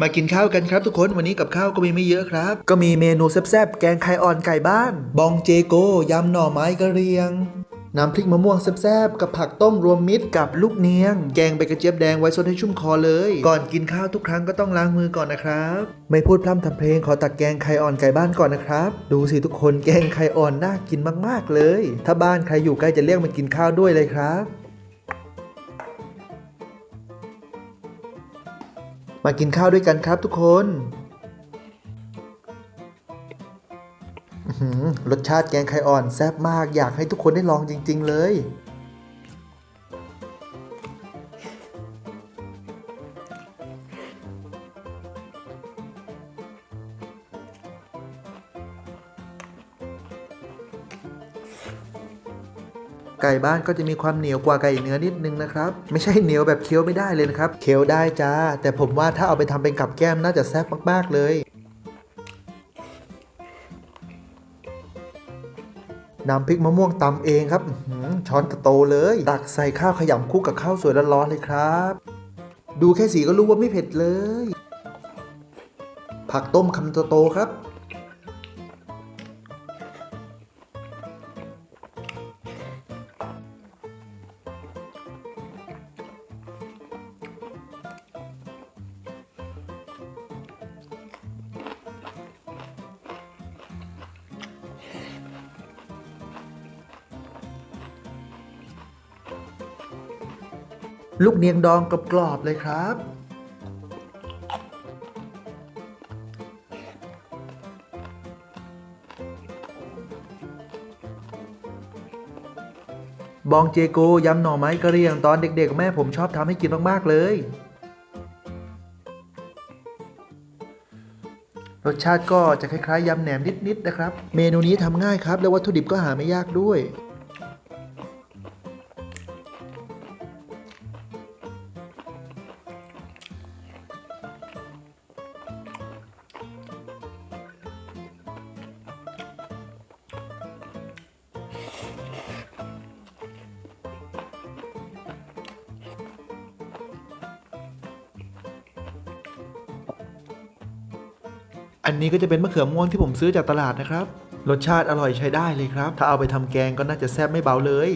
มากินข้าวกันครับทุกคนวันนี้กับข้าวก็มีไม่เยอะครับ ก็มีเมนูแซ่บๆ แกงไข่อ่อนไก่บ้าน บองเจโกยำหน่อไม้กระเรียงน้ำพริกมะม่วงแซ่บๆ กับผักต้มรวมมิตรกับลูกเนียง แกงใบกระเจี๊ยบแดงไว้ซดให้ชุ่มคอเลย ก่อนกินข้าวทุกครั้งก็ต้องล้างมือก่อนนะครับ ไม่พูดพร่ำทำเพลงขอตักแกงไข่อ่อนไก่บ้านก่อนนะครับ ดูสิทุกคนแกงไข่อ่อนน่ากินมากๆเลย ถ้าบ้านใครอยู่ใกล้จะเรียกมากินข้าวด้วยเลยครับ มากินข้าวด้วยกันครับทุกคนรสชาติแกงไข่อ่อนแซ่บมากอยากให้ทุกคนได้ลองจริง ๆ เลย ไก่บ้านก็จะมีความเหนียวกว่าไก่เนื้อนิดนึงนะครับ ไม่ใช่เหนียวแบบเคี้ยวไม่ได้เลยนะครับ เคี้ยวได้จ้า แต่ผมว่าถ้าเอาไปทำเป็นกับแก้มน่าจะแซ่บมากๆเลยน้ำพริกมะม่วงตำเองครับอื้อหือช้อนโตเลย ตักใส่ข้าวขยำคลุกกับข้าวสวยร้อนๆเลยครับ ดูแค่สีก็รู้ว่าไม่เผ็ดเลย ผักต้มคำโตๆครับ ลูกเนียงดองกรอบๆเลยครับ บองเจโกยำหน่อไม้กระเรียงตอนเด็กๆ แม่ผมชอบทำให้กินมากๆเลย รสชาติก็จะคล้ายๆยำแหนมนิดๆนะครับ เมนูนี้ทำง่ายครับ และวัตถุดิบก็หาไม่ยากด้วย อันนี้ก็จะเป็นมะเขือม่วงที่ผมซื้อจากตลาดนะครับ รสชาติอร่อยใช้ได้เลยครับ ถ้าเอาไปทำแกงก็น่าจะแซ่บไม่เบาเลย